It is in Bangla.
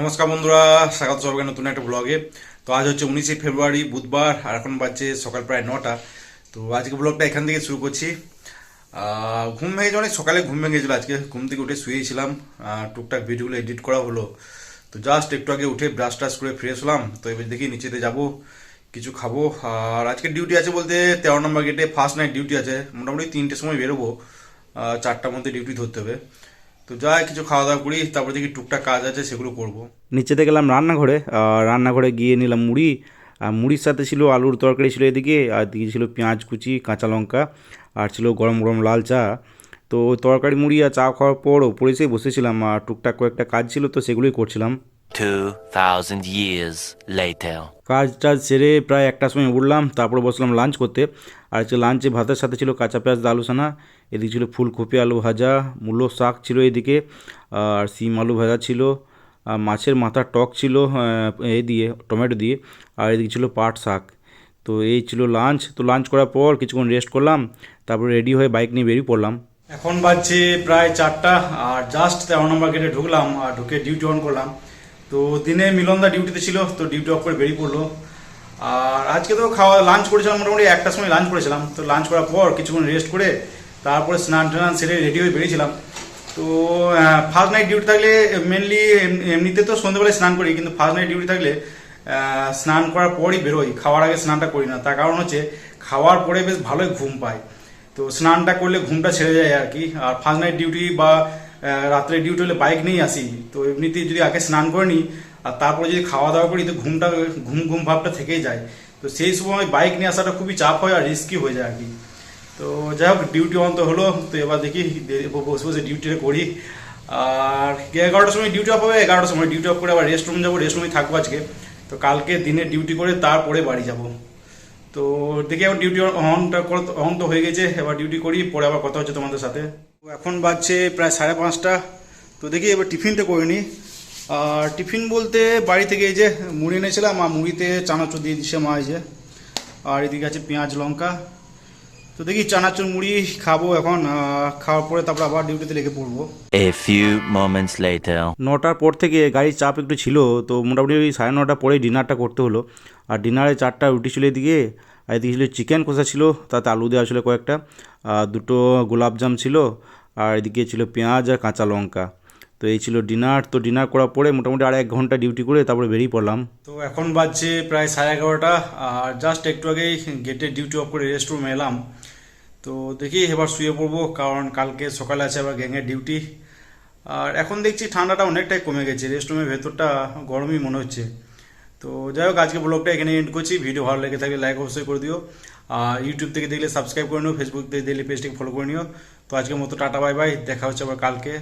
নমস্কার বন্ধুরা, স্বাগত সবাইকে নতুন একটা ব্লগে তো আজ হচ্ছে উনিশে ফেব্রুয়ারি, বুধবার, আর এখন বাজছে সকাল প্রায় নটা। তো আজকে ব্লগটা এখান থেকে শুরু করছি। ঘুম ভেঙেছে অনেক সকালে ঘুম ভেঙেছিল আজকে। ঘুম থেকে উঠে শুয়েছিলাম টুকটাক ভিডিওগুলো এডিট করা হলো। তো জাস্ট একটু আগে উঠে ব্রাশ টাশ করে ফ্রেশ হলাম। তো এবার দেখি নিচেতে যাব, কিছু খাব। আর আজকে ডিউটি আছে বলতে তেরো নম্বর গেটে ফার্স্ট নাইট ডিউটি আছে। মোটামুটি তিনটের সময় বেরোবো। চারটার মধ্যে ডিউটি ধরতে হবে। তো যাই কিছু খাওয়া দাওয়া করি তারপরে দেখি টুকটাক কাজ আছে সেগুলো করব। নিচেতে গেলাম রান্নাঘরে আর রান্নাঘরে গিয়ে নিলাম মুড়ি আর মুড়ির সাথে ছিল আলুর তরকারি ছিল এদিকে আর এদিকে ছিল পেঁয়াজ কুচি কাঁচা লঙ্কা আর ছিল গরম গরম লাল চা। তো ওই তরকারি মুড়ি আর চা খাওয়ার পর ওপরে এসে বসেছিলাম আর টুকটাক কয়েকটা কাজ ছিল তো সেগুলোই করছিলাম। 2,000 years later. কাজ টাজ সেরে প্রায় একটার সময় উঠলাম তারপরে বসলাম লাঞ্চ করতে। আর হচ্ছে লাঞ্চে ভাতের সাথে ছিল কাঁচা পেঁয়াজ দা আলু সানা এদিকে ছিল ফুলকপি, আলু ভাজা, মূলো শাক ছিল এদিকে, আর সিম আলু ভাজা ছিল মাছের মাথার টক ছিল এই দিয়ে, টমেটো দিয়ে, আর এদিকে ছিল পাট শাক। তো এই ছিল লাঞ্চ তো লাঞ্চ করার পর কিছুক্ষণ রেস্ট করলাম, তারপরে রেডি হয়ে বাইক নিয়ে বেরিয়ে পড়লাম। এখন বাজছে প্রায় চারটা, আর জাস্ট তেরো নম্বর গেটে ঢুকলাম, আর ঢুকে ডিউটি অন করলাম। তো দিনে মিলনদা ডিউটিতে ছিল, তো ডিউটি অফ করে বেরিয়ে পড়ল। আর আজকে তো খাওয়া লাঞ্চ করেছিলাম মোটামুটি একটার সময় লাঞ্চ করেছিলাম। তো লাঞ্চ করার পর কিছুক্ষণ রেস্ট করে তারপরে স্নান টান সেরে রেডি হয়ে বেরিয়েছিলাম। তো ফার্স্ট নাইট ডিউটি থাকলে মেনলি এমনিতে তো সন্ধ্যেবেলায় স্নান করি, কিন্তু ফার্স্ট নাইট ডিউটি থাকলে স্নান করার পরই বেরোই। খাওয়ার আগে স্নানটা করি না। তার কারণ হচ্ছে, খাওয়ার পরে বেশ ভালোই ঘুম পায় তো স্নানটা করলে ঘুমটা ছেড়ে যায় আর কি। আর ফার্স্ট নাইট ডিউটি বা রাত্রে ডিউটি হলে বাইক নিয়েই আসি। তো এমনিতেই যদি আগে স্নান করে নিই আর তারপরে যদি খাওয়া দাওয়া করি তো ঘুমটা, ঘুম ঘুম ভাবটা থেকেই যায়। তো সেই সময় বাইক নিয়ে আসাটা খুবই চাপ হয় আর রিস্কি হয়ে যায় আর কি। তো যাই হোক ডিউটি অন তো হলো, তো এবার দেখি বসে বসে ডিউটিটা করি। আর এগারোটার সময় ডিউটি অফ হবে, এগারোটার সময় ডিউটি অফ করে আবার রেস্ট রুম যাব রেস্ট রুমে থাকব আজকে। তো কালকে দিনে ডিউটি করে তারপরে বাড়ি যাব। তো দেখি এবার ডিউটি অনটা অন তো হয়ে গেছে, এবার ডিউটি করি, পরে আবার কথা হচ্ছে তোমাদের সাথে। এখন বাজছে প্রায় সাড়ে পাঁচটা। তো দেখি এবার টিফিনটা করে নিই টিফিন বলতে বাড়ি থেকে এই যে মুড়ি এনেছিলাম আর মুড়িতে চানাচুর দিয়ে দিচ্ছে মা এই যে। আর এদিকে আছে পেঁয়াজ লঙ্কা। তো দেখি চানাচুর মুড়ি খাব এখন খাওয়ার পরে তারপর আবার ডিউটিতে লেগে পড়ব। A few moments later. নটার পর থেকে গাড়ির চাপ একটু ছিল তো মোটামুটি ওই সাড়ে নটার পরেই ডিনারটা করতে হলো। আর ডিনারে চারটা রুটি ছিল এদিকে আর এদিকে ছিল চিকেন কষা ছিল তাতে আলু দেওয়া ছিল কয়েকটা। আর দুটো গোলাপজাম ছিল আর এদিকে ছিল পেঁয়াজ আর কাঁচা লঙ্কা। তো এই ছিল ডিনার। তো ডিনার করার পরে মোটামুটি আর এক ঘণ্টা ডিউটি করে তারপরে বেরিয়ে পড়লাম। তো এখন বাজছে প্রায় সাড়ে এগারোটা। আর জাস্ট একটু আগেই গেটে ডিউটি অফ করে রেস্ট রুমে এলাম। তো দেখি এবার শুয়ে পড়ব, কারণ কালকে সকালে আছে আবার গ্যাংয়ের ডিউটি আর এখন দেখছি ঠান্ডাটা অনেকটাই কমে গেছে রেস্ট রুমের ভেতরটা গরমই মনে হচ্ছে। তো যাই হোক, আজকে ব্লগটা এখানে এন্ড করছি। ভিডিও ভালো লেগে থাকলে লাইক অবশ্যই করে দিও। আর ইউটিউব থেকে দেখলে সাবস্ক্রাইব করে নিও ফেসবুক থেকে দেখলে পেজটিকে ফলো করে নিও। তো আজকের মতো টাটা বাই বাই দেখা হচ্ছে আবার কালকে।